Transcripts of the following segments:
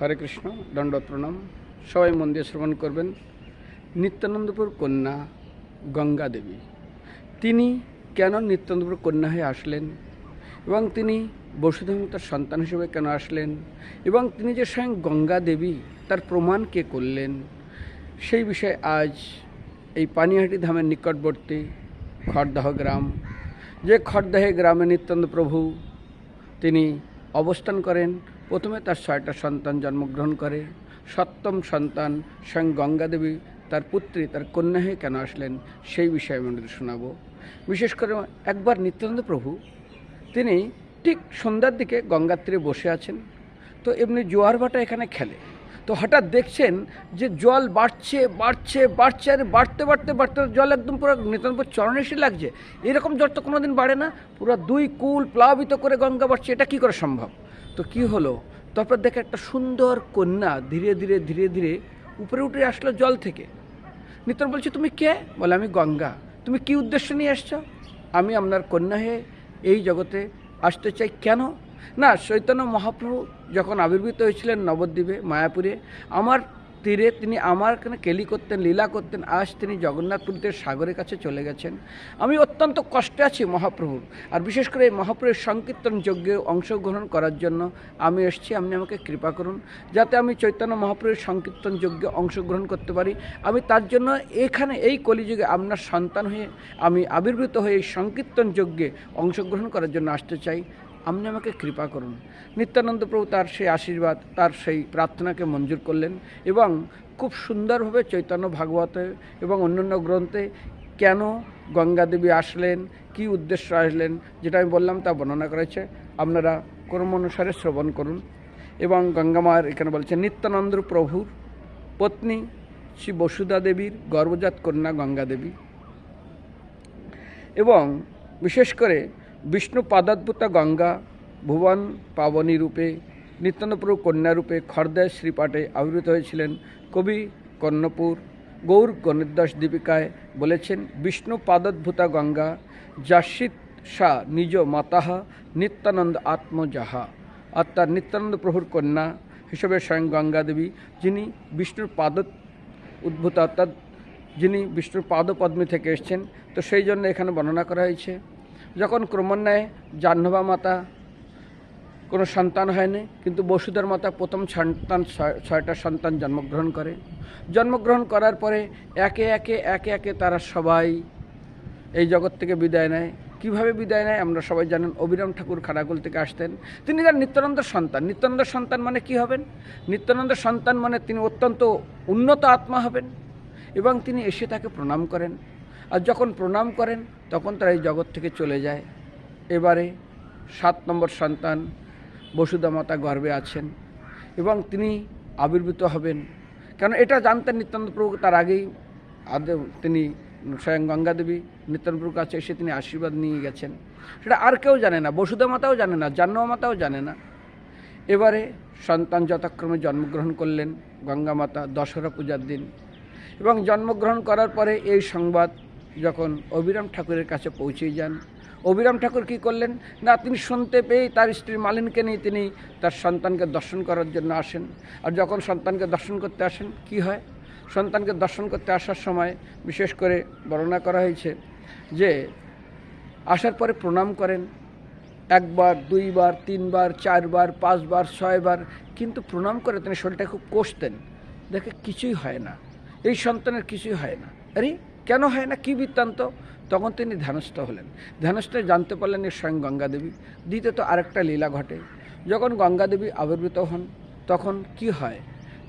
হরে কৃষ্ণ দণ্ডত প্রণাম সবাই মন দিয়ে শ্রবণ করবেন। নিত্যানন্দপুর কন্যা গঙ্গা দেবী। তিনি কেন নিত্যানন্দপুর কন্যা হয়ে আসলেন? এবং তিনি বসুধমাতার সন্তান হিসেবে কেন আসলেন? এবং তিনি যে স্বয়ং গঙ্গা দেবী, তার প্রমাণ কে করলেন? সেই বিষয়ে আজ এই পানিহাটি ধামের নিকটবর্তী খড়দাহ গ্রাম, যে খড়দাহে গ্রামে নিত্যানন্দ প্রভু, তিনি অবস্থান করেন প্রথমে তার ছয়টা সন্তান জন্মগ্রহণ করে। সপ্তম সন্তান স্বয়ং গঙ্গা দেবী তার পুত্রী, তার কন্যা হয়ে কেন আসলেন সেই বিষয়ে আমি শোনাবো। বিশেষ করে একবার নিত্যানন্দ প্রভু, তিনি ঠিক সন্ধ্যার দিকে গঙ্গার তীরে বসে আছেন। তো এমনি জোয়ার ভাটা এখানে খেলে। তো হঠাৎ দেখছেন যে জল বাড়ছে বাড়ছে বাড়ছে, আর বাড়তে বাড়তে বাড়তে, জল একদম পুরো নিতান্তপুর চরণে এসে লাগছে। এরকম জল তো কোনোদিন বাড়ে না। পুরো দুই কুল প্লাবিত করে গঙ্গা বাড়ছে। এটা কি করে সম্ভব? তো কি হলো? তারপর দেখে একটা সুন্দর কন্যা ধীরে ধীরে ধীরে ধীরে উপরে উঠে আসলো জল থেকে। নিতন বলছে, তুমি কে? বলে, আমি গঙ্গা। তুমি কি উদ্দেশ্য নিয়ে এসছো? আমি আপনার কন্যা হয়ে এই জগতে আসতে চাই কেন? না, চৈতন্য মহাপ্রভু যখন আবির্ভূত হয়েছিলেন নবদ্বীপে, মায়াপুরে, আমার তীরে তিনি আমার কেলি করতেন, লীলা করতেন, আজ তিনি জগন্নাথপুরীতে সাগরের কাছে চলে গেছেন। আমি অত্যন্ত কষ্টে আছি মহাপ্রভুর, আর বিশেষ করে এই মহাপ্রভুর সংকীর্তন যজ্ঞে অংশগ্রহণ করার জন্য আমি এসেছি, আপনি আমাকে কৃপা করুন, যাতে আমি চৈতন্য মহাপ্রভুর সংকীর্তন যজ্ঞে অংশগ্রহণ করতে পারি। আমি তার জন্য এখানে এই কলিযুগে আপনার সন্তান হয়ে আমি আবির্ভূত হয়ে এই সংকীর্তন যজ্ঞে অংশগ্রহণ করার জন্য আসতে চাই। আপনি আমাকে কৃপা করুন। নিত্যানন্দ প্রভু তার সেই আশীর্বাদ, তার সেই প্রার্থনাকে মঞ্জুর করলেন এবং খুব সুন্দরভাবে চৈতন্য ভাগবতে এবং অন্যান্য গ্রন্থে কেন গঙ্গা দেবী আসলেন, কি উদ্দেশ্য আসলেন যেটা আমি বললাম তা বর্ণনা করেছে। আপনারা কর্ম অনুসারে শ্রবণ করুন এবং গঙ্গামার এখানে বলছে, নিত্যানন্দ প্রভুর পত্নী শ্রী বসুধা দেবীর গর্ভজাত কন্যা গঙ্গা দেবী এবং বিশেষ করে বিষ্ণু পাদাদ্ভুতা গঙ্গা, ভুবন পাবনী রূপে নিত্যানন্দপ্রভু কন্যারূপে খর্দায় শ্রীপাঠে আবির্ভূত হয়েছিলেন কবি কর্ণপুর। গৌর গণিতদাস দীপিকায় বলেছেন, বিষ্ণু পাদদ্ভুতা গঙ্গা জাসিত শাহ নিজ মাতাহা, নিত্যানন্দ আত্মজাহা অর্থাৎ নিত্যানন্দ প্রভুর কন্যা হিসেবে স্বয়ং গঙ্গা দেবী যিনি বিষ্ণুর পাদ উদ্ভূত, অর্থাৎ যিনি বিষ্ণুর পাদপদ্মী থেকে এসেছেন। তো সেই জন্য এখানে বর্ণনা করা হয়েছে যখন ক্রমান্বয়ে জাহ্নবা মাতা কোনো সন্তান হয়নি, কিন্তু বসুধর মাতা প্রথম সন্তান ছয়টা সন্তান জন্মগ্রহণ করে। জন্মগ্রহণ করার পরে একে একে একে একে তারা সবাই এই জগৎ থেকে বিদায় নেয়। কীভাবে বিদায় নেয়? আমরা সবাই জানেন, অবিরাম ঠাকুর খানাকুল থেকে আসতেন। তিনি তার নিত্যানন্দ সন্তান। নিত্যানন্দ সন্তান মানে কি হবেন? নিত্যানন্দ সন্তান মানে তিনি অত্যন্ত উন্নত আত্মা হবেন এবং তিনি এসে তাকে প্রণাম করেন। আর যখন প্রণাম করেন, তখন তারা এই জগৎ থেকে চলে যায়। এবারে সাত নম্বর সন্তান বসুধা মাতা গর্ভে আছেন এবং তিনি আবির্ভূত হবেন। কেন এটা জানতেন নিত্যানন্দ প্রভু, তার আগেই আদৌ তিনি স্বয়ং গঙ্গা দেবী নিত্যানন্দ প্রভুর কাছে এসে তিনি আশীর্বাদ নিয়ে গেছেন। সেটা আর কেউ জানে না, বসুধা মাতাও জানে না, জাহ্নবা মাতাও জানে না। এবারে সন্তান যথাক্রমে জন্মগ্রহণ করলেন গঙ্গা মাতা দশহরা পূজার দিন। এবং জন্মগ্রহণ করার পরে এই সংবাদ যখন অবিরাম ঠাকুরের কাছে পৌঁছে যান, অবিরাম ঠাকুর কি করলেন? না, তিনি শুনতে পেয়ে তার স্ত্রী মালিনকে নিয়ে তিনি তার সন্তানকে দর্শন করার জন্য আসেন। আর যখন সন্তানকে দর্শন করতে আসেন, কি হয়? সন্তানকে দর্শন করতে আসার সময় বিশেষ করে বর্ণনা করা হয়েছে যে, আসার পরে প্রণাম করেন, একবার, দুইবার, তিনবার, চারবার, পাঁচবার, ছয়বার, কিন্তু প্রণাম করে তিনি শরীরটা খুব কষতেন। দেখে কিছুই হয় না। এই সন্তানের কিছুই হয় না। আরে কেন হয় না? কী বৃত্তান্ত? তখন তিনি ধ্যানস্থ হলেন। ধ্যানস্থ জানতে পারলেন এ স্বয়ং গঙ্গা দেবী দ্বিতীয়ত আরেকটা লীলা ঘটে। যখন গঙ্গা দেবী আবির্ভূত হন, তখন কি হয়?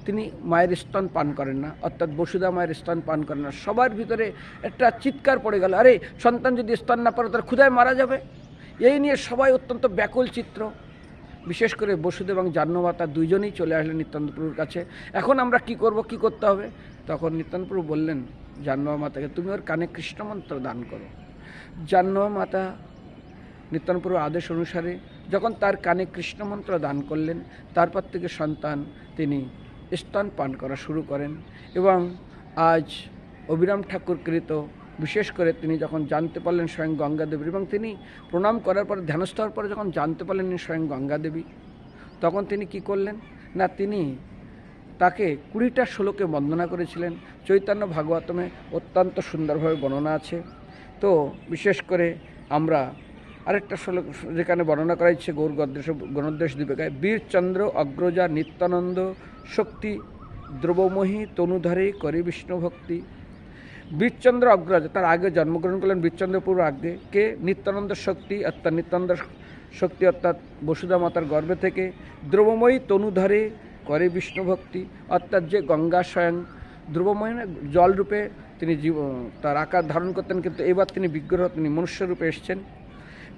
তিনি মায়ের স্তন পান করেন না। অর্থাৎ বসুধা মায়ের স্তন পান করেন না। সবার ভিতরে একটা চিৎকার পড়ে গেল। আরে, সন্তান যদি স্তন না পারে, তার ক্ষুধায় মারা যাবে? এই নিয়ে সবাই অত্যন্ত ব্যাকুল চিত্র বিশেষ করে বসুদেব এবং জাহ্নমাতা দুইজনেই চলে আসলেন নিত্যান্তপ্রভুর কাছে। এখন আমরা কি করব, কি করতে হবে? তখন নিত্যান্তপ্রভু বললেন, জাহ্নবা মাতাকে তুমি ওর কানে কৃষ্ণমন্ত্র দান করো। জাহ্নবা মাতা নিত্যানপুর আদেশ অনুসারে যখন তার কানে কৃষ্ণমন্ত্র দান করলেন, তারপর থেকে সন্তান তিনি স্তন পান করা শুরু করেন এবং আজ অবিরাম ঠাকুর কৃত বিশেষ করে তিনি যখন জানতে পারলেন স্বয়ং গঙ্গা দেবী এবং তিনি প্রণাম করার পরে, ধ্যানস্থ হওয়ার পরে যখন জানতে পারলেন স্বয়ং গঙ্গা দেবী তখন তিনি কি করলেন? না, তিনি তাকে কুড়িটা শ্লোকে বন্দনা করেছিলেন। চৈতন্য ভাগবতমে অত্যন্ত সুন্দরভাবে বর্ণনা আছে। তো বিশেষ করে আমরা আরেকটা শ্লোক যেখানে বর্ণনা করা হচ্ছে গৌর গদ্দেশ গণদ্দেশ দীপিকায়, বীরচন্দ্র, অগ্রজা, নিত্যানন্দ, শক্তি, দ্রবমোহী, তনুধারে, করে বিষ্ণু ভক্তি বীরচন্দ্র অগ্রজ, তার আগে জন্মগ্রহণ করলেন বীরচন্দ্রপুর আগে। কে? নিত্যানন্দ শক্তি, অর্থাৎ নিত্যানন্দ শক্তি, অর্থাৎ বসুধা মাতার গর্ভে থেকে। দ্রবময়ী তনুধারে করে বিষ্ণু ভক্তি অর্থাৎ যে গঙ্গা স্বয়ং ধ্রুবময় জলরূপে তিনি জীব তার আকার ধারণ করতেন, কিন্তু এবার তিনি বিগ্রহ, তিনি মনুষ্য রূপে এসছেন।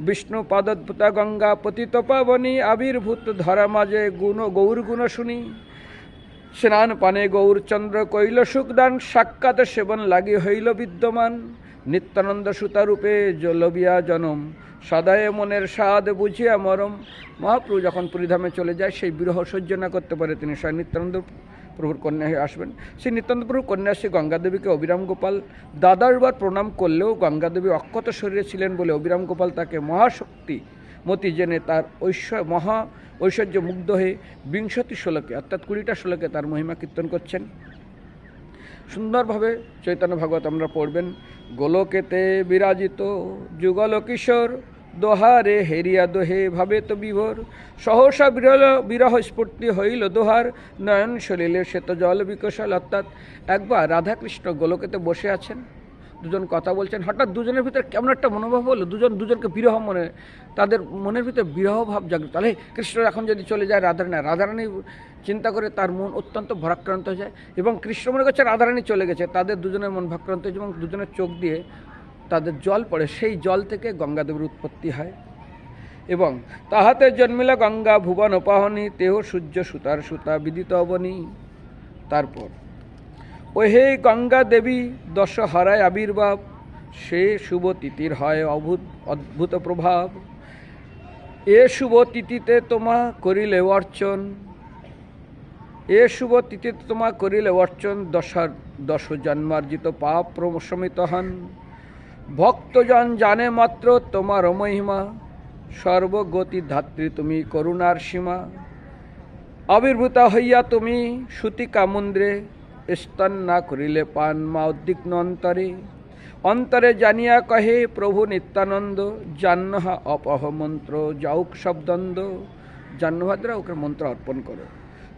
বিষ্ণু পাদদ্ভুতা গঙ্গা পতিত পাবনী, আবির্ভূত ধরা মাঝে গুণ গৌর গুণ শুনি। স্নান পানে গৌরচন্দ্র কৈল সুখদান সাক্ষাৎ সেবন লাগি হইল বিদ্যমান। নিত্যানন্দ সুতারূপে জলবিয়া জনম। সদায় মনের স্বাদ বুঝিয়া মরম। মহাপ্রভু যখন পুরীধামে চলে যায়, সেই বিরহ সহ্য না করতে পারে তিনি স্বয়ং নিত্যানন্দ প্রভুর কন্যা হয়ে আসবেন। সেই নিত্যানন্দ প্রভুর কন্যা শ্রী গঙ্গাদেবীকে অবিরাম গোপাল দাদারবার প্রণাম করলেও গঙ্গাদেবী অক্ষত শরীরে ছিলেন বলে অবিরাম গোপাল তাকে মহাশক্তি মতি জেনে তার ঐশ্বর, মহা ঐশ্বর্য মুগ্ধ হয়ে বিংশতি শ্লোকে, অর্থাৎ কুড়িটা শ্লোকে তার মহিমা কীর্তন করছেন। সুন্দরভাবে চৈতন্য ভাগবত আমরা পড়বেন, গোলকেতে বিরাজিত যুগল কিশোর, দোহারে হেরিয়া দোহে ভাবে তো বিভোর, সহসা বিরল বিরহ স্ফূর্তি হইল দোহার, নয়ন সলিলে শ্বেত জল বিকশাল, অর্থাৎ একবার রাধাকৃষ্ণ গোলকেতে বসে আছেন। দুজন কথা বলছেন, হঠাৎ দুজনের ভিতরে কেমন একটা মনোভাব হলো, দুজন, দুজনকে বিরহ মনে, তাদের মনের ভিতরে বিরহ ভাব জাগ্রত তাহলে কৃষ্ণ এখন যদি চলে যায় রাধারানী রাধারানী চিন্তা করে তার মন অত্যন্ত ভরাক্রান্ত হয়ে যায় এবং কৃষ্ণ মনে করছে রাধারানী চলে গেছে, তাদের দুজনের মন ভাক্রান্ত হয়েছে এবং দুজনের চোখ দিয়ে তাদের জল পড়ে, সেই জল থেকে গঙ্গাদেবীর উৎপত্তি হয় এবং তাহাতে জন্মিলা গঙ্গা ভুবন পাহনি, তেহ সূর্য সুতার সুতা বিদিত অবনী। তারপর ও হে গঙ্গা দেবী, দশহরায় আবির্ভাব, সে শুভ তিথির হয় অভূত, অদ্ভুত প্রভাব। এ শুভ তিথিতে তোমা করিলে অর্চন, এ শুভ তিথিতে তোমা করিলে অর্চন, দশার দশ জন্মার্জিত পাপ প্রশমিত হন। ভক্তজন জানে মাত্র তোমার মহিমা সর্বগতি ধাত্রী তুমি করুণার সীমা। আবির্ভূতা হইয়া তুমি সুতিকা মন্দ্রে স্তন না করিলে পান মা উদ্বিগ্ন অন্তরে। অন্তরে জানিয়া কহে, প্রভু নিত্যানন্দ, জাহ্নহা অপহ মন্ত্র, যাউক শব্দন্দ জাহ্নভাদ্রা ওকে মন্ত্র অর্পণ করো।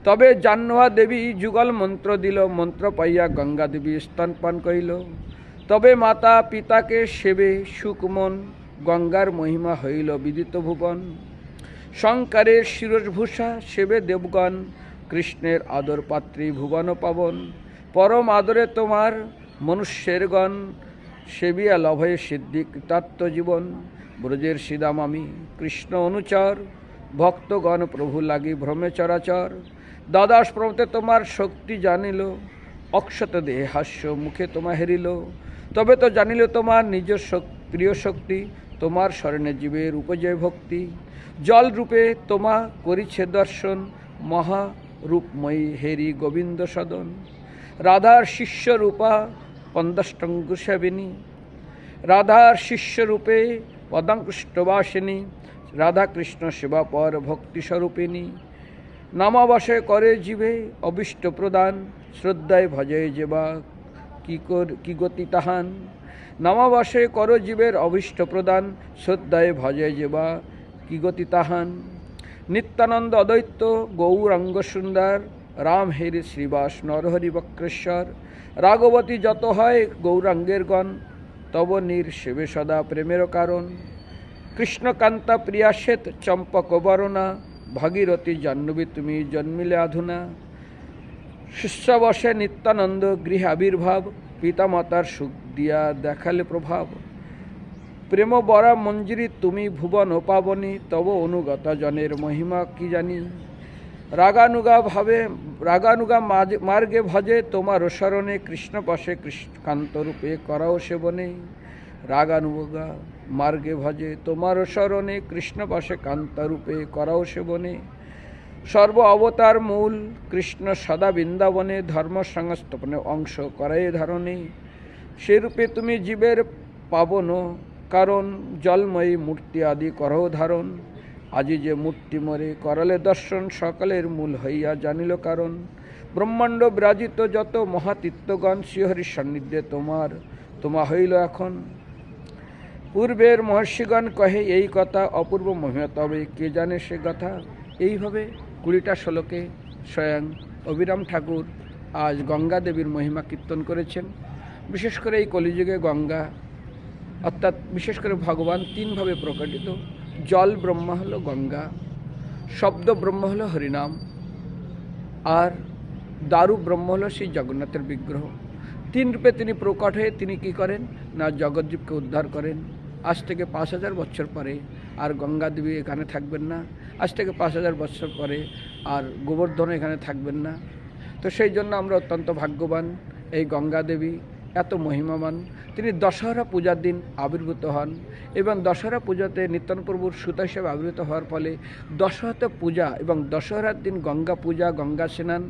তবে জাহ্নভা দেবী যুগল মন্ত্র দিল, মন্ত্র পাইয়া গঙ্গা দেবী স্তনপান করিল। তবে মাতা পিতাকে সেবে সুকমন গঙ্গার মহিমা হইল বিদিত ভুবন। শঙ্করের শিরভূষা সেবে দেবগণ কৃষ্ণের আদর পাত্রী ভুবন পাবন। পরম আদরে তোমার মনুষ্যের গণ সেবিয়া লভয়ে সিদ্ধি কৃতাত্ম জীবন। ব্রজের সিদাম আমি কৃষ্ণ অনুচর, ভক্তগণ প্রভু লাগি ভ্রমে চরাচর। দ্বাদশ প্রমতে তোমার শক্তি জানিল, অক্ষত দেহে হাস্য মুখে তোমা হেরিল। তবে তো জানিল তোমার নিজ প্রিয় শক্তি, তোমার স্মরণে জীবের উপজয় ভক্তি। জল রূপে তোমা করিছে দর্শন, মহা রূপময়ী হেরি গোবিন্দ সদন, রাধার শিষ্য রূপা পন্দষ্টঙ্গুষাবিনী রাধার শিষ্যরূপে পদাঙ্কুষ্টবাসিনী, রাধাকৃষ্ণ সেবা পর ভক্তি স্বরূপিণী নামাবাসে করে জীবে অবিষ্ট প্রদান, শ্রদ্ধায় ভজে যেবা কি কর, কি গতি তাহান নামাবাসে কর জীবের অভিষ্ট প্রদান, শ্রদ্ধায় ভজে যেবা কি গতি তাহান। নিত্যানন্দ অদ্বৈত গৌরাঙ্গ সুন্দর, রাম হেরি শ্রীবাস নরহরি বক্রেশ্বর রাগবতী যত হয় গৌরাঙ্গের গণ তব নীর সেবে সদা প্রেমের কারণ। কৃষ্ণকান্তা প্রিয়া শ্বেত চম্পক বরণা, ভাগীরথী জাহ্নবী তুমি জন্মিলে আধুনা। শিষ্যাবশে নিত্যানন্দ গৃহে আবির্ভাব, পিতামাতার সুখ দিয়া দেখালে প্রভাব। প্রেম বরা মঞ্জুরি, তুমি ভুবন পাবনি, তব অনুগতা জনের মহিমা কি জানি? রাগানুগা ভাবে, রাগানুগা মার্গে ভজে, তোমার শরণে কৃষ্ণ পাশে কৃষ্ণকান্ত রূপে করাও সেবনে। রাগানুগা মার্গে ভজে, তোমার শরণে কৃষ্ণ পাশে কান্তা রূপে করাও সেবনে। সর্ব অবতার মূল, কৃষ্ণ সদা বৃন্দাবনে ধর্ম সংস্থাপনে অংশ করাই ধারণে। সেরূপে তুমি জীবের পাবন কারণ জলময়ী মূর্তি আদি করো ধারণ। আজি যে মূর্তি মরে করলে দর্শন সকলের মূল হইয়া জানিল কারণ। ব্রহ্মাণ্ড বিরাজিত যত মহাতীর্থগণ, শ্রীহরির সান্নিধ্যে তোমার, তোমা হইল এখন। পূর্বের মহর্ষিগণ কহে, এই কথা অপূর্ব মহিমা, তবে কে জানে সে কথা? এইভাবে কুড়িটা শ্লোকে স্বয়ং অবিরাম ঠাকুর আজ গঙ্গা দেবীর মহিমা কীর্তন করেছেন। বিশেষ করে এই কলিযুগে গঙ্গা অর্থাৎ বিশেষ করে ভগবান তিনভাবে প্রকটিত। জল ব্রহ্মা হলো গঙ্গা, শব্দ ব্রহ্ম হলো হরিনাম, আর দারু ব্রহ্ম হলো সেই জগন্নাথের বিগ্রহ। তিন রূপে তিনি প্রকট হয়ে তিনি কি করেন? না, জগৎজীবকে উদ্ধার করেন। আজ থেকে পাঁচ হাজার বছর পরে আর গঙ্গা দেবী এখানে থাকবেন না। আজ থেকে পাঁচ হাজার বছর পরে আর গোবর্ধন এখানে থাকবেন না। তো সেই জন্য আমরা অত্যন্ত ভাগ্যবান এই গঙ্গা দেবী, এত মহিমাবান। তিনি দশহরা পূজার দিন আবির্ভূত হন এবং দশহরা পূজাতে নিত্যানপ্রভুর সুতা হিসেবে আবির্ভূত হওয়ার ফলে দশহরা পূজা এবং দশহরার দিন গঙ্গা পূজা, গঙ্গা স্নান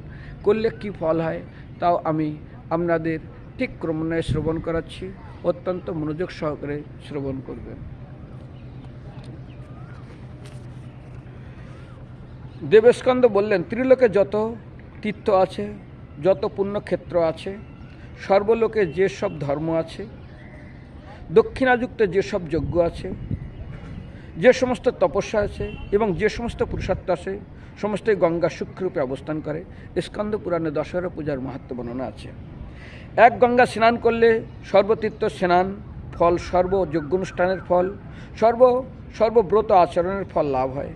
করলে কী ফল হয় তাও আমি আপনাদের ঠিক ক্রমান্বয়ে শ্রবণ করাচ্ছি। অত্যন্ত মনোযোগ সহকারে শ্রবণ করবেন। দেবেশকান্দ বললেন, ত্রিলোকে যত তীর্থ আছে, যত পুণ্যক্ষেত্র আছে, সর্বলোকে যেসব ধর্ম আছে দক্ষিণাযুক্ত যেসব যজ্ঞ আছে, যে সমস্ত তপস্যা আছে এবং যে সমস্ত পুরুষার্থ আছে, সমস্তই গঙ্গা সূক্ষ্মরূপে অবস্থান করে, স্কন্দ পুরাণে দশহরা পূজার মাহাত্ম বর্ণনা আছে। এক গঙ্গা স্নান করলে সর্বতীর্থ স্নান ফল, সর্ব যজ্ঞানুষ্ঠানের ফল, সর্ব, সর্বব্রত আচরণের ফল লাভ হয়।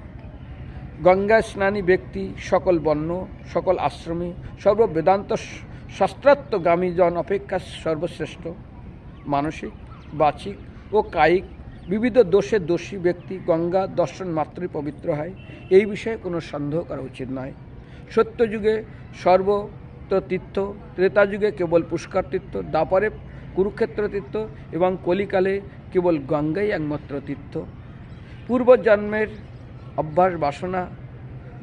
গঙ্গায় স্নানী ব্যক্তি, সকল বর্ণ, সকল আশ্রমী সর্ব বেদান্ত শাস্ত্রাত্মগামী জন অপেক্ষা সর্বশ্রেষ্ঠ, মানসিক বাচিক ও কায়িক। বিবিধ দোষে দোষী ব্যক্তি, গঙ্গা দর্শন মাত্রই পবিত্র হয়। এই বিষয়ে কোনো সন্দেহ করা উচিত নয়। সত্যযুগে সর্বত্র তীর্থ ত্রেতা যুগে কেবল পুষ্কর তীর্থ দাপরে কুরুক্ষেত্র তীর্থ এবং কলিকালে কেবল গঙ্গাই একমাত্র তীর্থ। পূর্বজন্মের অভ্যাস বাসনা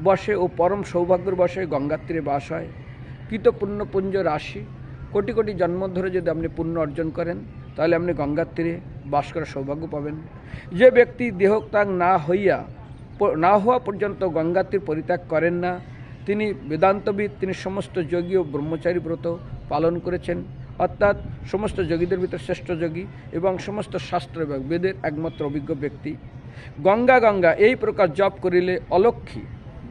বসে ও পরম সৌভাগ্যের বসে গঙ্গার তীরে বাস হয়। কৃত পুণ্যপুঞ্জ রাশি, কোটি কোটি জন্ম ধরে যদি আপনি পুণ্য অর্জন করেন তাহলে আপনি গঙ্গার তীরে বাস করার সৌভাগ্য পাবেন। যে ব্যক্তি দেহত্যাগ না হইয়া না হওয়া পর্যন্ত গঙ্গার তীর পরিত্যাগ করেন না, তিনি বেদান্তবিদ, তিনি সমস্ত যোগী ও ব্রহ্মচারী ব্রত পালন করেছেন। অর্থাৎ সমস্ত যোগীদের ভিতর শ্রেষ্ঠ যোগী এবং সমস্ত শাস্ত্র এবং বেদের একমাত্র অভিজ্ঞ ব্যক্তি। গঙ্গা গঙ্গা, এই প্রকার জপ করিলে অলক্ষী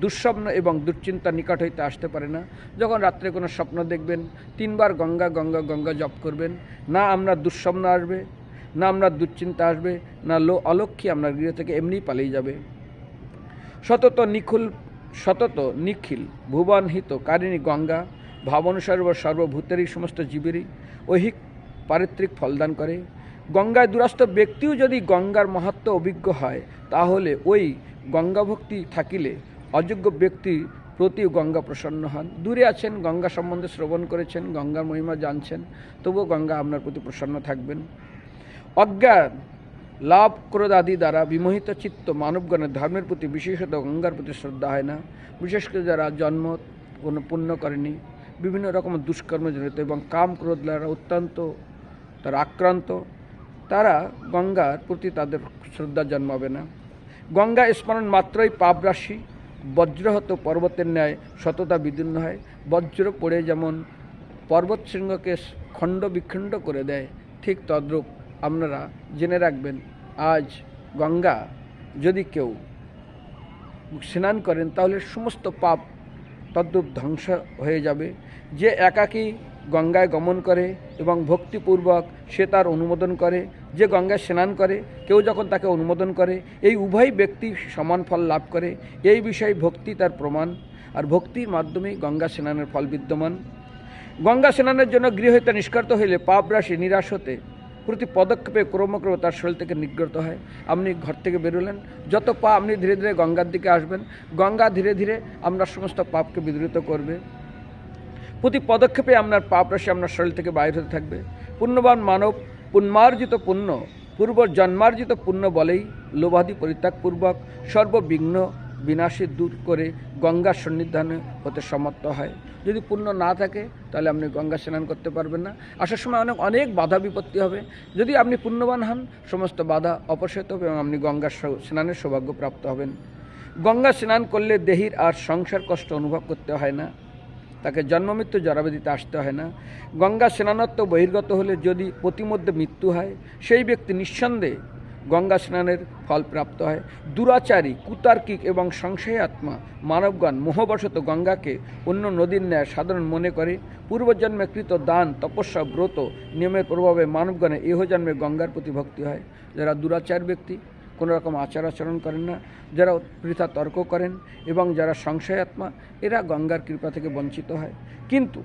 দুঃস্বপ্ন এবং দুশ্চিন্তা নিকট হইতে আসতে পারে না। যখন রাত্রে কোনো স্বপ্ন দেখবেন, তিনবার গঙ্গা গঙ্গা গঙ্গা জপ করবেন, না আমরা দুঃস্বপ্ন আসবে, না আমরা দুশ্চিন্তা আসবে, না লো অলক্ষী আপনার গৃহ থেকে এমনিই পালিয়ে যাবে। সতত নিখুল, সতত নিখিল, ভুবনহিত কারিণী গঙ্গা ভাবন সর্ব সর্বভূতেরই সমস্ত জীবেরই ঐহিক পারিত্রিক ফলদান করে। গঙ্গায় দুরাস্ত ব্যক্তিও যদি গঙ্গার মাহাত্ম অভিজ্ঞ হয়, তাহলে ওই গঙ্গা ভক্তি থাকিলে অযোগ্য ব্যক্তি প্রতি গঙ্গা প্রসন্ন হন। দূরে আছেন, গঙ্গা সম্বন্ধে শ্রবণ করেছেন, গঙ্গার মহিমা জানছেন, তবুও গঙ্গা আপনার প্রতি প্রসন্ন থাকবেন। অজ্ঞান, লাভ ক্রোধ আদি দ্বারা বিমোহিত চিত্ত মানবগণের ধর্মের প্রতি বিশেষত গঙ্গার প্রতি শ্রদ্ধা হয় না। বিশেষ করে যারা জন্ম কোনো পুণ্য করেনি, বিভিন্ন রকম দুষ্কর্ম জড়িত এবং কাম ক্রোধ দ্বারা অত্যন্ত, তারা আক্রান্ত, তারা গঙ্গার প্রতি তাদের শ্রদ্ধা জন্মাবে না। গঙ্গা স্মরণ মাত্রই পাপরাশি বজ্রহত পর্বতের ন্যায় সততা বিদীর্ণ হয়। বজ্র পড়ে যেমন পর্বত শৃঙ্গকে খণ্ড বিখণ্ড করে দেয়, ঠিক তদ্রূপ আপনারা জেনে রাখবেন, আজ গঙ্গা যদি কেউ স্নান করেন, তাহলে সমস্ত পাপ তদ্রূপ ধ্বংস হয়ে যাবে। যে একাকী গঙ্গায় গমন করে এবং ভক্তিপূর্বক সে তার অনুমোদন করে যে গঙ্গায় স্নান করে, কেউ যখন তাকে অনুমোদন করে, এই উভয় ব্যক্তি সমান ফল লাভ করে। এই বিষয়ে ভক্তি তার প্রমাণ। আর ভক্তির মাধ্যমেই গঙ্গা স্নানের ফল বিদ্যমান। গঙ্গা স্নানের জন্য গৃহ হইতে নিষ্কার্ত হইলে পাপ রাশি নিরাশ হতে, প্রতি পদক্ষেপে ক্রমক্রমে তার শরীর থেকে নিগৃহীত হয়। আপনি ঘর থেকে বেরোলেন। যত পা আপনি ধীরে ধীরে গঙ্গার দিকে আসবেন, গঙ্গা ধীরে ধীরে আপনার সমস্ত পাপকে বিদৃত করবে। প্রতি পদক্ষেপে আপনার পাপ রাশি আপনার শরীর থেকে বাইর হতে থাকবে। পুণ্যবান মানব পুণ্যার্জিত পুণ্য পূর্ব জন্মার্জিত পুণ্য বলেই লোভাদি পরিত্যাগপূর্বক সর্ববিঘ্ন বিনাশী দূর করে গঙ্গার সন্নিধানে হতে সমর্থ হয়। যদি পুণ্য না থাকে, তাহলে আপনি গঙ্গা স্নান করতে পারবেন না। আসার সময় অনেক অনেক বাধা বিপত্তি হবে। যদি আপনি পুণ্যবান হন, সমস্ত বাধা অপসারিত হবে এবং আপনি গঙ্গার সৌ- স্নানের সৌভাগ্য প্রাপ্ত হবেন। গঙ্গা স্নান করলে দেহির আর সংসার কষ্ট অনুভব করতে হয় না। তাকে জন্মমৃত্যু জরাবেদিতে আসতে হয় না। গঙ্গা স্নানত্ব বহির্গত হলে যদি প্রতিমধ্যে মৃত্যু হয়, সেই ব্যক্তি নিঃসন্দেহে গঙ্গা স্নানের ফল প্রাপ্ত হয়। দুরাচারী, কুতার্কিক এবং সংশয় আত্মা মানবগণ মোহবশত গঙ্গাকে অন্য নদীর ন্যায় সাধারণ মনে করে। পূর্বজন্মে কৃত দান, তপস্যা, ব্রত নিয়মের প্রভাবে মানবগণের ইহজন্মে গঙ্গার প্রতি ভক্তি হয়। যারা দুরাচার ব্যক্তি কোনো রকম আচার আচরণ করেন না। যারা বৃথা তর্ক করেন এবং যারা সংশয় আত্মা এরা গঙ্গার কৃপা থেকে বঞ্চিত হয়। কিন্তু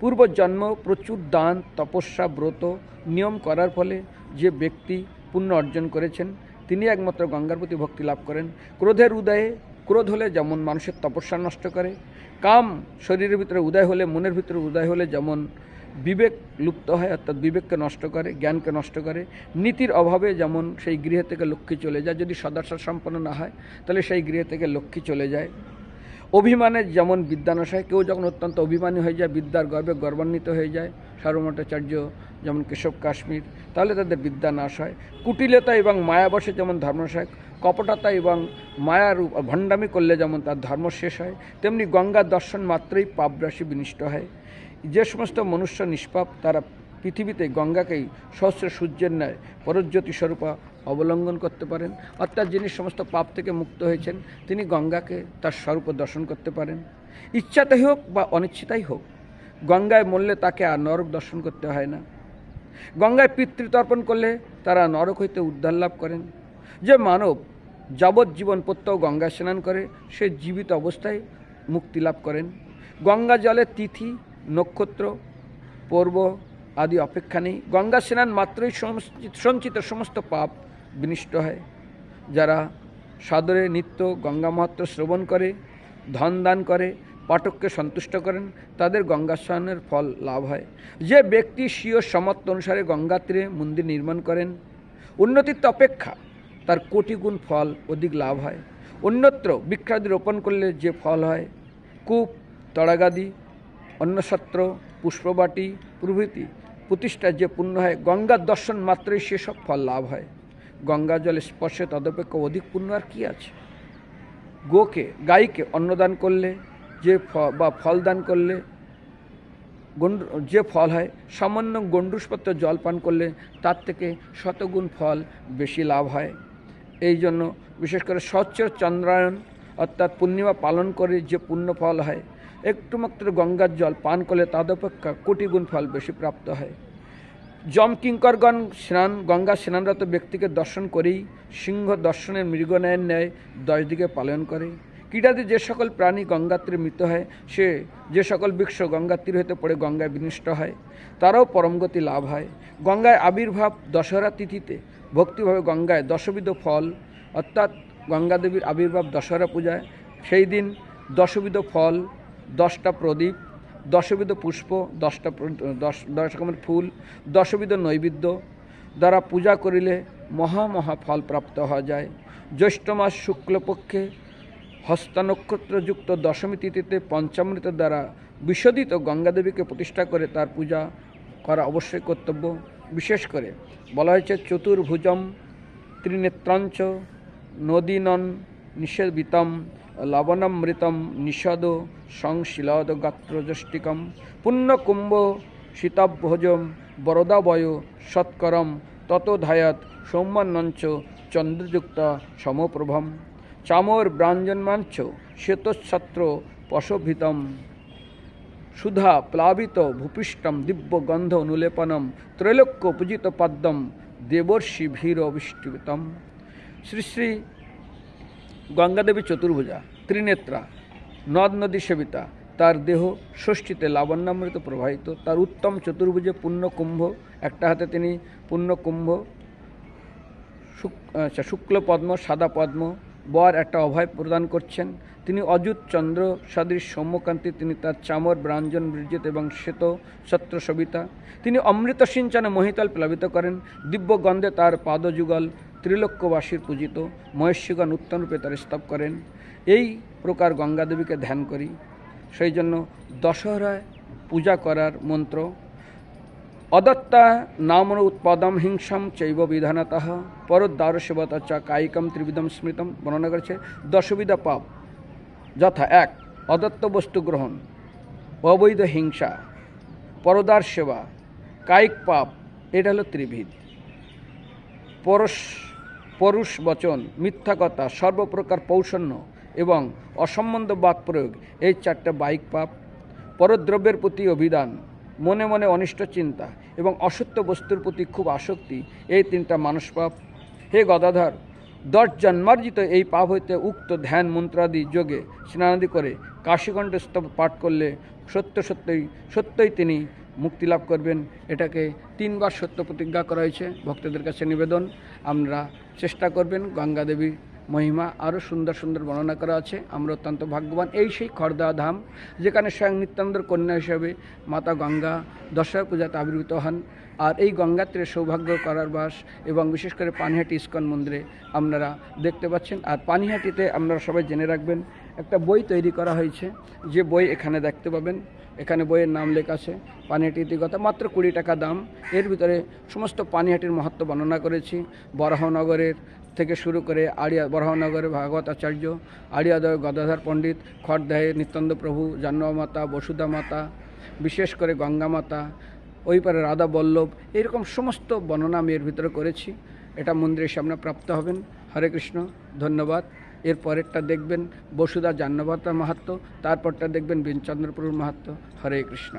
পূর্বজন্ম প্রচুর দান, তপস্যা, ব্রত নিয়ম করার ফলে যে ব্যক্তি পুণ্য অর্জন করেছেন, তিনি একমাত্র গঙ্গার প্রতি ভক্তি লাভ করেন। ক্রোধের উদয়ে, ক্রোধ হলে যেমন মানুষের তপস্যা নষ্ট করে, কাম শরীরের ভিতরে উদয় হলে, মনের ভিতরে উদয় হলে যেমন বিবেক লুপ্ত হয়, অর্থাৎ বিবেককে নষ্ট করে, জ্ঞানকে নষ্ট করে। নীতির অভাবে যেমন সেই গৃহ থেকে লক্ষ্মী চলে যায়, যদি সদাচার সম্পন্ন না হয়, তাহলে সেই গৃহ থেকে লক্ষ্মী চলে যায়। অভিমানের যেমন বিদ্যানাশ কেউ যখন অত্যন্ত অভিমানী হয়ে যায়, বিদ্যার গর্বে গর্বান্বিত হয়ে যায় সার্বভৌমাচার্য যেমন কেশব কাশ্মীর, তাহলে তাদের বিদ্যা নাশ হয় কুটিলতা এবং মায়াবশে যেমন ধর্মনাশ হয় কপটতা এবং মায়ার ভণ্ডামি করলে যেমন তার ধর্ম শেষ হয়, তেমনি গঙ্গার দর্শন মাত্রই পাপরাশি বিনিষ্ট হয়। যে সমস্ত মনুষ্য নিষ্পাপ, তারা পৃথিবীতে গঙ্গাকেই সহস্র সূর্যের ন্যায় পরজ্যোতি স্বরূপা অবলম্বন করতে পারেন। অর্থাৎ যিনি সমস্ত পাপ থেকে মুক্ত হয়েছেন, তিনি গঙ্গাকে তার স্বরূপ দর্শন করতে পারেন। ইচ্ছাতেই হোক বা অনিচ্ছিতাই হোক, গঙ্গায় মরলে তাকে আর নরক দর্শন করতে হয় না। গঙ্গায় পিতৃতর্পণ করলে তারা নরক হইতে উদ্ধার লাভ করেন। যে মানব যাবজ্জীবন প্রত্যহ গঙ্গা স্নান করে, সে জীবিত অবস্থায় মুক্তি লাভ করেন। গঙ্গা জলে তিথি নক্ষত্র, পর্ব আদি অপেক্ষা নেই। গঙ্গা স্নান মাত্রই সঞ্চিত সমস্ত পাপ বিনিষ্ট হয়। যারা সাদরে নিত্য গঙ্গা মাহাত্ম শ্রবণ করে, ধন দান করে, পাঠককে সন্তুষ্ট করেন, তাদের গঙ্গা স্নানের ফল লাভ হয়। যে ব্যক্তি স্বীয় সামর্থ্য অনুসারে গঙ্গা তীরে মন্দির নির্মাণ করেন, উন্নতির অপেক্ষা তার কোটি গুণ ফল অধিক লাভ হয়। অন্যত্র বৃক্ষাদি রোপণ করলে যে ফল হয়, কূপ তড়াগাদি অন্নসত্র পুষ্পবাটি, প্রভৃতি প্রতিষ্ঠার যে পুণ্য হয় গঙ্গার দর্শন মাত্রই সেসব ফল লাভ হয়। গঙ্গা জল স্পর্শে তদপেক্ষা অধিক পুণ্য আর কী আছে? গোকে, গাইকে অন্নদান করলে যে বা ফল দান করলে গন্ড যে ফল হয়, সামান্য গণ্ডুসপত্র জল পান করলে তার থেকে শতগুণ ফল বেশি লাভ হয়। এই জন্য বিশেষ করে স্বচ্ছ চন্দ্রায়ণ অর্থাৎ পূর্ণিমা পালন করে যে পুণ্য ফল হয় একটু মাত্র গঙ্গার জল পান করলে তদপেক্ষা কোটি গুণ ফল বেশি প্রাপ্ত হয়। যম কিঙ্করগণ স্নান, গঙ্গা স্নানরত ব্যক্তিকে দর্শন করেই সিংহ দর্শনের মৃগনয়ের ন্যায় দশ দিকে পালন করে। ক্রীড়াদি যে সকল প্রাণী গঙ্গাত্রে মৃত হয়, সে যে সকল বৃক্ষ গঙ্গাতীর হতে পড়ে গঙ্গায় বিনষ্ট হয়, তারাও পরমগতি লাভ হয়। গঙ্গায় আবির্ভাব দশহরা তিথিতে ভক্তিভাবে গঙ্গায় দশবিধ ফল, অর্থাৎ গঙ্গাদেবীর আবির্ভাব দশহরা পূজায়, সেই দিন দশবিধ ফল দশটা প্রদীপ, দশবিধ পুষ্প, দশটা দশ দশ রকমের ফুল, দশবিধ নৈবেদ্য। দ্বারা পূজা করিলে মহা মহা ফল প্রাপ্ত হওয়া যায়। জ্যৈষ্ঠ মাস শুক্লপক্ষে হস্তা নক্ষত্রযুক্ত দশমী তিথিতে পঞ্চামৃত দ্বারা বিশোধিত গঙ্গাদেবীকে প্রতিষ্ঠা করে তার পূজা করা অবশ্যই কর্তব্য। বিশেষ করে বলা হয়েছে, চতুর্ভুজম ত্রিনেত্রাঞ্চ নদীনন নিষেবিতম লবণমৃতম নিষদ সংশিলদ গাত্রজষ্টিকম পুণ্যকুম্ভ শীতাভোজম বরদাবয় সৎকরম ততধায়াত সৌম্যান্নঞ্চ চন্দ্রযুক্ত সমপ্রভম। চামর ব্রাঞ্জন্মাঞ্চ শ্বেতছত্র পশভিতম। সুধা প্লাবিত ভূপৃষ্ঠম দিব্য গন্ধ অনুলেপনম ত্রৈলোক্য পূজিত পদ্মম দেবর্ষি ভীর অবিষ্টিতম শ্রী শ্রী গঙ্গাদেবী চতুর্ভুজা, ত্রিনেত্রা, নদ নদী সেবিতা, তার দেহ ষষ্ঠীতে লাবণ্যামৃত প্রবাহিত, তার উত্তম চতুর্ভুজে পূর্ণ কুম্ভ একটা হাতে তিনি পূর্ণ কুম্ভ শুক- আচ্ছা শুক্ল পদ্ম, সাদা পদ্ম, বর একটা অভয় প্রদান করছেন। তিনি অযুত চন্দ্র সদৃশ সৌম্যকান্তি, তিনি তার চামর, ব্রাঞ্জন বীর্যিত এবং শ্বেত ছত্র সবিতা। তিনি অমৃত সিঞ্চনে মহিতল প্লাবিত করেন। দিব্য গন্ধে তার পাদযুগল ত্রিলোক্যবাসীর পূজিত মহেশ্বীগণ উত্তমরূপে তার স্তব করেন। এই প্রকার গঙ্গাদেবীকে ধ্যান করি। সেই জন্য দশহরায় পূজা করার মন্ত্র, অদত্তা নামন উৎপাদম হিংসম চৈব বিধানত পরোদ্দার সেবতা চ কায়িকম ত্রিবিধম স্মৃতম বর্ণনা করেছে দশবিধা পাপ। যথা এক, অদত্ত বস্তু গ্রহণ। অবৈধ হিংসা। পরদার সেবা কায়িক পাপ। এটা হলো ত্রিবিধ। পরশ পরুষ বচন, মিথ্যা কথা, সর্বপ্রকার পৌষণ্য এবং অসম্বন্ধ বাক প্রয়োগ, এই চারটা বাইক পাপ, পরদ্রব্যের প্রতি অভিধান, মনে মনে অনিষ্ট চিন্তা এবং অসত্য বস্তুর প্রতি খুব আসক্তি, এই তিনটা মানুষ পাপ। হে গদাধর, দশ জন্মার্জিত এই পাপ হইতে উক্ত ধ্যান মন্ত্রাদি যোগে স্নানাদি করে কাশীখণ্ড স্তব পাঠ করলে সত্য সত্যই সত্যই তিনি মুক্তি লাভ করবেন। এটাকে তিনবার সত্য প্রতিজ্ঞা করা হয়েছে। ভক্তদের কাছে নিবেদন। আমরা চেষ্টা করবেন গঙ্গা দেবীর মহিমা আরও সুন্দর সুন্দর বর্ণনা করা আছে। আমরা অত্যন্ত ভাগ্যবান। এই সেই খর্দা ধাম, যেখানে স্বয়ং নিত্যানন্দর কন্যা হিসাবে মাতা গঙ্গা দশরা পূজাতে আবির্ভূত হন। আর এই গঙ্গাত্রে সৌভাগ্য করার বাস এবং বিশেষ করে পানিহাটি ইস্কন মন্দিরে আপনারা দেখতে পাচ্ছেন। আর পানিহাটিতে আপনারা সবাই জেনে রাখবেন একটা বই তৈরি করা হয়েছে। যে বই এখানে দেখতে পাবেন। এখানে বইয়ের নাম লেখা আছে, পানিহাটি ইতিকথা, মাত্র কুড়ি টাকা দাম। এর ভিতরে সমস্ত পানিহাটির মহত্ব বর্ণনা করেছি। বরাহনগরের থেকে শুরু করে আড়িয়া বরাহনগরে ভাগবত আচার্য আড়িয়াদয় গদাধর পণ্ডিত খড়দাহের নিত্যানন্দ প্রভু, জাহ্নবা মাতা, বসুধা মাতা, বিশেষ করে গঙ্গা মাতা, ওই পারে রাধা বল্লভ, এরকম সমস্ত বর্ণনা আমি এর ভিতরে করেছি। এটা মন্দিরের সামনে প্রাপ্ত হবেন। হরে কৃষ্ণ, ধন্যবাদ। এর পরেরটা দেখবেন বসুধা জাহ্নবতার মাহাত্ম তারপরটা দেখবেন বিনচন্দ্রপুরের মাহাত্ম হরে কৃষ্ণ।